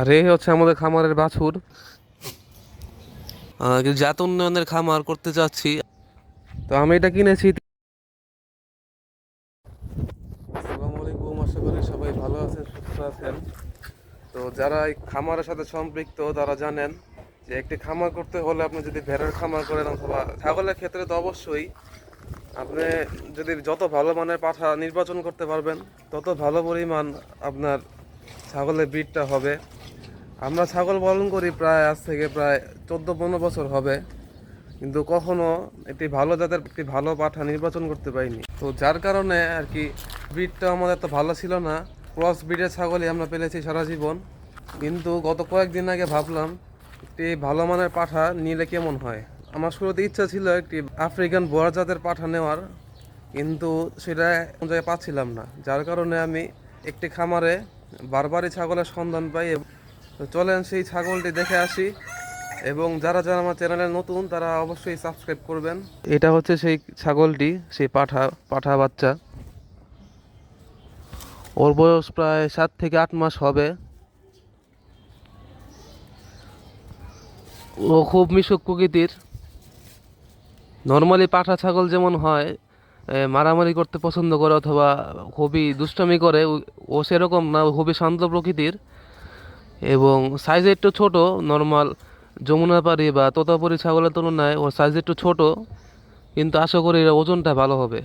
আর এই হচ্ছে আমাদের খামারের বাছুর। জাত উন্নয়নের খামার করতে চাচ্ছি। তো আমি এটা কিনেছি। আসসালামু আলাইকুম আশা করি সবাই ভালো আছেন সুস্থ আছেন। তো যারা এই খামারের সাথে সম্পৃক্ত তারা জানেন যে একটি খামার করতে হলে আপনি যদি ভেড়ার খামার করেন অথবা ছাগলের ক্ষেত্রে তো অবশ্যই আপনি যদি যত ভালো মানের পাঠা নির্বাচন করতে পারবেন তত ভালো পরিমাণ আপনার ছাগলের ব্রিডটা হবে। আমরা ছাগল পালন করি প্রায় আজ থেকে প্রায় চোদ্দ, পনেরো বছর হবে। কিন্তু কখনো একটি ভালো জাতের একটি ভালো পাঠা নির্বাচন করতে পারিনি। তো যার কারণে আর কি ব্রিডটা আমাদের তো ভালো ছিল না। ক্রস ব্রিডের ছাগলই আমরা পেলেছি সারা জীবন। কিন্তু গত কয়েকদিন আগে ভাবলাম, একটি ভালো মানের পাঠা নিলে কেমন হয়? আমার শুরুতে ইচ্ছা ছিল একটি আফ্রিকান বোয়ার জাতের পাঠা নেওয়ার। কিন্তু সেটা কোন জায়গায় পাচ্ছিলাম না। যার কারণে আমি একটি খামারে বারবারই ছাগলের সন্ধান পাই তো চলেন সেই ছাগলটি দেখে আসি। এবং যারা যারা আমার চ্যানেলে নতুন, তারা অবশ্যই সাবস্ক্রাইব করবেন। এটা হচ্ছে সেই ছাগলটি, সেই পাঠা পাঠা বাচ্চা। ওর বয়স প্রায় সাত থেকে আট মাস হবে। ও খুব মিশুক প্রকৃতির। নর্মালি পাঠা ছাগল যেমন হয় মারামারি করতে পছন্দ করে অথবা খুবই দুষ্টামি করে, ও- সেরকম না খুবই শান্ত প্রকৃতির। এবং সাইজ একটু ছোট নর্মাল যমুনাপাড়ি বা তোতাপুরি ছাগলের তুলনায় ওর সাইজ একটু ছোট, কিন্তু আশা করি এর ওজনটা ভালো হবে।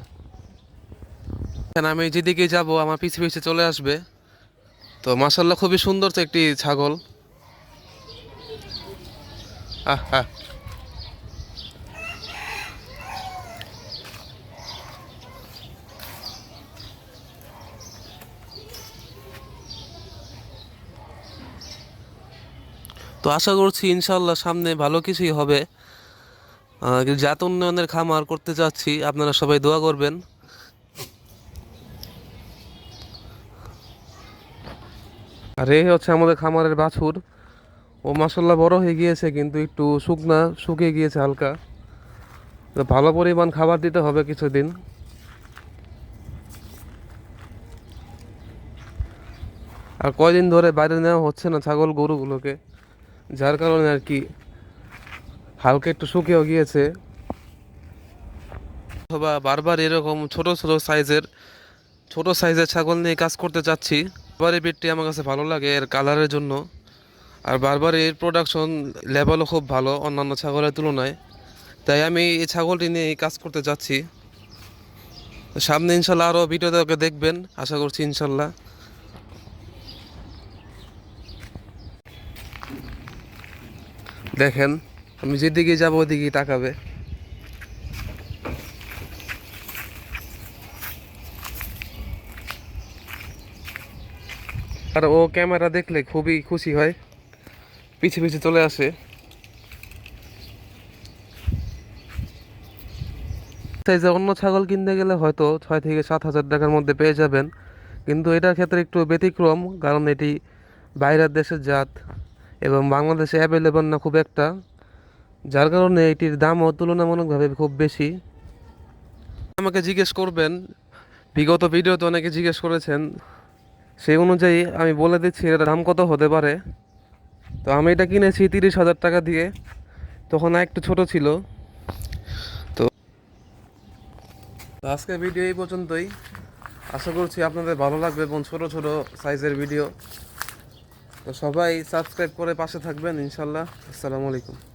আমি যেদিকে যাব, আমার পিছিয়ে পিছিয়ে চলে আসবে। তো মাসাল্লাহ খুবই সুন্দর তো একটি ছাগল। আহ আহ। তো আশা করছি ইনশাল্লাহ সামনে ভালো কিছুই হবে। জাত উন্নয়নের খামার করতে চাচ্ছি, আপনারা সবাই দোয়া করবেন। আর এই হচ্ছে আমাদের খামারের বাছুর। ও মাসাল্লাহ বড় হয়ে গিয়েছে, কিন্তু একটু শুকনা, শুকিয়ে গিয়েছে হালকা। ভালো পরিমাণ খাবার দিতে হবে কিছুদিন। আর কয়দিন ধরে বাইরে নেওয়া হচ্ছে না ছাগল গরুগুলোকে। যার কারণে আর কি হালকা একটু শুকিয়েও গিয়েছে। অথবা বারবার এরকম ছোট ছোট সাইজের ছোট সাইজের ছাগল নিয়ে কাজ করতে চাচ্ছি। বারবারই পেটটি আমার কাছে ভালো লাগে এর কালারের জন্য। আর বারবার এর প্রোডাকশন লেভেলও খুব ভালো অন্যান্য ছাগলের তুলনায়। তাই আমি এই ছাগলটি নিয়ে কাজ করতে যাচ্ছি সামনে ইনশাল্লাহ আরও ভিডিওটাকে দেখবেন। আশা করছি ইনশাল্লাহ। দেখেন, আমি যেদিকে যাব ওদিকেই তাকাবে। আর ও ক্যামেরা দেখলে খুবই খুশি হয়। পিছে পিছে চলে আসে। যে অন্য ছাগল কিনতে গেলে হয়তো ছয় থেকে সাত হাজার টাকার মধ্যে পেয়ে যাবেন। কিন্তু এটার ক্ষেত্রে একটু ব্যতিক্রম, কারণ এটি বাইরের দেশের জাত। এবং বাংলাদেশে অ্যাভেলেবল না খুব একটা, যার কারণে এটির দামও তুলনামূলকভাবে খুব বেশি। আমাকে জিজ্ঞেস করবেন, বিগত ভিডিওতে অনেকে জিজ্ঞেস করেছেন, সেই অনুযায়ী আমি বলে দিচ্ছি এটার দাম কত হতে পারে। তো আমি এটা কিনেছি তিরিশ হাজার টাকা দিয়ে, তখন একটু ছোট ছিল। তো আজকের ভিডিও এই পর্যন্তই। আশা করছি আপনাদের ভালো লাগবে এবং ছোট ছোট সাইজের ভিডিও তো সবাই সাবস্ক্রাইব করে পাশে থাকবেন ইনশাল্লাহ। আসসালামু আলাইকুম।